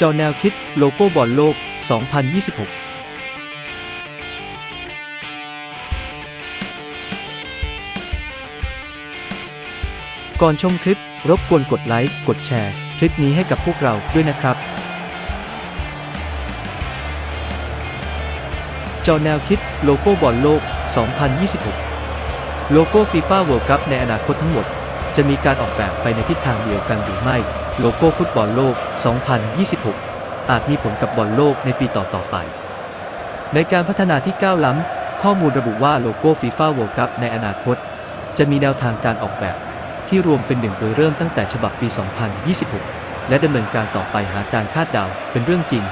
จอแนวคิดโลโก้บอลโลก 2026ก่อนชมคลิป รบกวนกดไลค์ กดแชร์ คลิปนี้ให้กับพวกเราด้วยนะครับ จอแนวคิดโลโก้บอลโลก 2026 โลโก้ฟีฟ่าเวิลด์คัพในอนาคตทั้งหมด จะมีการออกแบบไปในทิศทางเดียวกันหรือไม่ โลโก้ฟุตบอลโลก 2026 อาจมีผลกับบอลโลกในปีต่อๆไป ในการพัฒนาที่ก้าวล้ำ ข้อมูลระบุว่าโลโก้ฟีฟ่าเวิลด์คัพในอนาคต จะมีแนวทางการออกแบบ ที่รวมเป็นหนึ่งโดยเริ่มตั้งแต่ฉบับปี 2026 และดำเนินการต่อไปหาการคาดเดาเป็นเรื่องจริง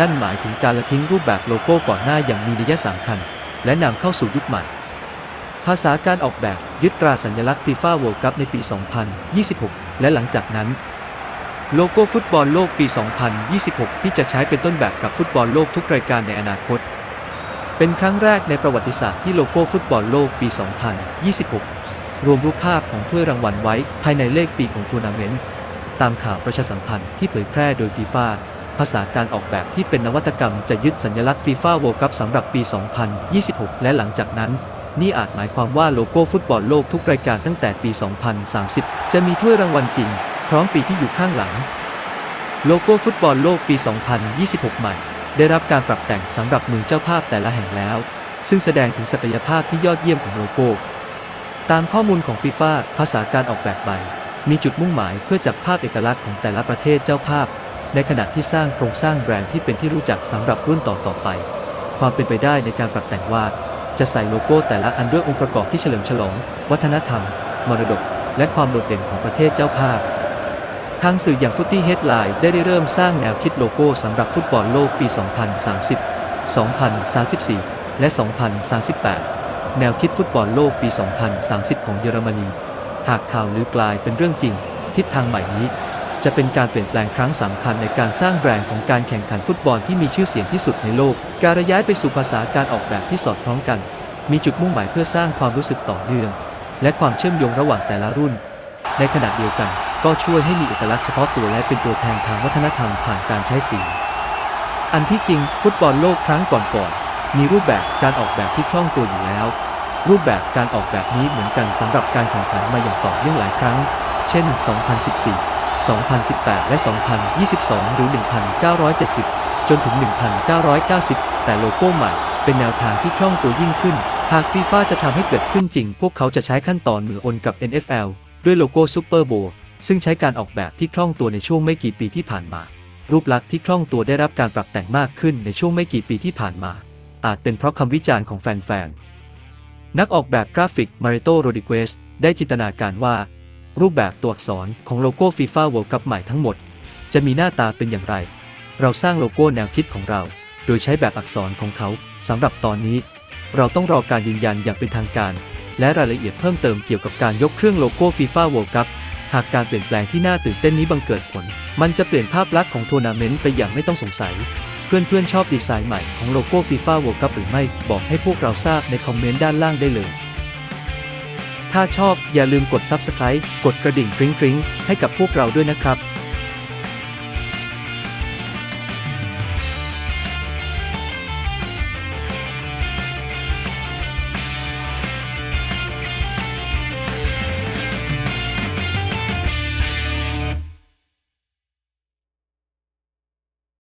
นั่นหมายถึงการละทิ้งรูปแบบโลโก้ก่อนหน้าอย่างมีนัยสำคัญ และนำเข้าสู่ยุคใหม่ ภาษาการออกแบบยึดตราสัญลักษณ์ฟีฟ่าเวิลด์คัพในปี 2026 และหลังจากนั้น โลโก้ฟุตบอลโลกปี 2026 ที่จะใช้เป็นต้นแบบกับฟุตบอลโลกทุกรายการในอนาคต เป็นครั้งแรกในประวัติศาสตร์ที่โลโก้ฟุตบอลโลกปี 2026 รวมรูปภาพของถ้วยรางวัลไว้ภายในเลขปีของทัวร์นาเมนต์ ตามข่าวประชาสัมพันธ์ที่เผยแพร่โดยฟีฟ่าภาษาการออกแบบที่เป็นนวัตกรรมจะยึดสัญลักษณ์ฟีฟ่า World Cup สำหรับปี 2026 และหลังจากนั้น นี่อาจหมายความว่าโลโก้ฟุตบอลโลกทุกรายการตั้งแต่ปี 2030 จะมีถ้วยรางวัลจริง ร้อมปีที่อยู่ข้างหลัง โลโก้ฟุตบอลโลกปี 2026 ใหม่ ได้รับการปรับแต่งสำหรับมือเจ้าภาพแต่ละแห่งแล้ว ซึ่งแสดงถึงศักยภาพที่ยอดเยี่ยมของโลโก้ ตามข้อมูลของฟีฟ่าภาษาการออกแบบใหม่มีจุดมุ่งหมายเพื่อจับภาพเอกลักษณ์ของแต่ละประเทศเจ้าภาพ ในขณะที่สร้างโครงสร้างแบรนด์ที่เป็นที่รู้จักสำหรับรุ่นต่อๆไป ความเป็นไปได้ในการปรับแต่งว่าจะใส่โลโก้แต่ละอันด้วยองค์ประกอบที่เฉลิมฉลอง วัฒนธรรม มรดก และความโดดเด่นของประเทศเจ้าภาพ ทางสื่ออย่างฟุตตี้เฮดไลน์ได้เริ่มสร้างแนวคิดโลโก้สำหรับฟุตบอลโลกปี 2030 2034 และ 2038 แนวคิดฟุตบอลโลกปี 2030 ของเยอรมนี หากข่าวลือกลายเป็นเรื่องจริง ทิศทางใหม่นี้ จะเป็นการเปลี่ยนแปลงครั้งสำคัญในการสร้างแบรนด์ของการแข่งขันฟุตบอลที่มีชื่อเสียงที่สุดในโลก การย้ายไปสู่ภาษาการออกแบบที่สอดคล้องกัน มีจุดมุ่งหมายเพื่อสร้างความรู้สึกต่อเนื่อง และความเชื่อมโยงระหว่างแต่ละรุ่น ในขณะเดียวกัน ก็ช่วยให้มีเอกลักษณ์เฉพาะตัวและเป็นตัวแทนทางวัฒนธรรมผ่านการใช้สี อันที่จริงฟุตบอลโลกครั้งก่อนๆมีรูปแบบการออกแบบที่คล่องตัวอยู่แล้ว รูปแบบการออกแบบนี้เหมือนกันสำหรับการแข่งขันมาอย่างต่อเนื่องหลายครั้ง เช่น 2014 2018 และ 2022 หรือ 1970 จนถึง 1990 แต่โลโก้ใหม่เป็นแนวทางที่คล่องตัวยิ่งขึ้น หากฟีฟ่าจะทำให้เกิดขึ้นจริง พวกเขาจะใช้ขั้นตอนเหมืออนกับ NFL ด้วยโลโก้ซูเปอร์โบว์ ซึ่งใช้การออกแบบที่คล่องตัวในช่วงไม่กี่ปีที่ผ่านมา รูปลักษณ์ที่คล่องตัวได้รับการปรับแต่งมากขึ้นในช่วงไม่กี่ปีที่ผ่านมา อาจเป็นเพราะคำวิจารณ์ของแฟนๆ นักออกแบบกราฟิกมาริโตโรดิเกสได้จินตนาการว่า รูปแบบตัวอักษรของโลโก้ฟีฟ่าเวิลด์คัพใหม่ทั้งหมด จะมีหน้าตาเป็นอย่างไร เราสร้างโลโก้แนวคิดของเรา โดยใช้แบบอักษรของเขาสำหรับตอนนี้ เราต้องรอการยืนยันอย่างเป็นทางการ และรายละเอียดเพิ่มเติมเกี่ยวกับการยกเครื่องโลโก้ฟีฟ่าเวิลด์คัพ หากการเปลี่ยนแปลงที่น่าตื่นเต้นนี้บังเกิดผล มันจะเปลี่ยนภาพลักษณ์ของทัวร์นาเมนต์ไปอย่างไม่ต้องสงสัย เพื่อนๆชอบดีไซน์ใหม่ของโลโก้ฟีฟ่าโวิลด์คัพหรือไม่ บอกให้พวกเราทราบในคอมเมนต์ด้านล่างได้เลย ถ้าชอบอย่าลืมกด Subscribe กดกระดิ่งกริ๊งๆให้กับพวกเราด้วยนะครับ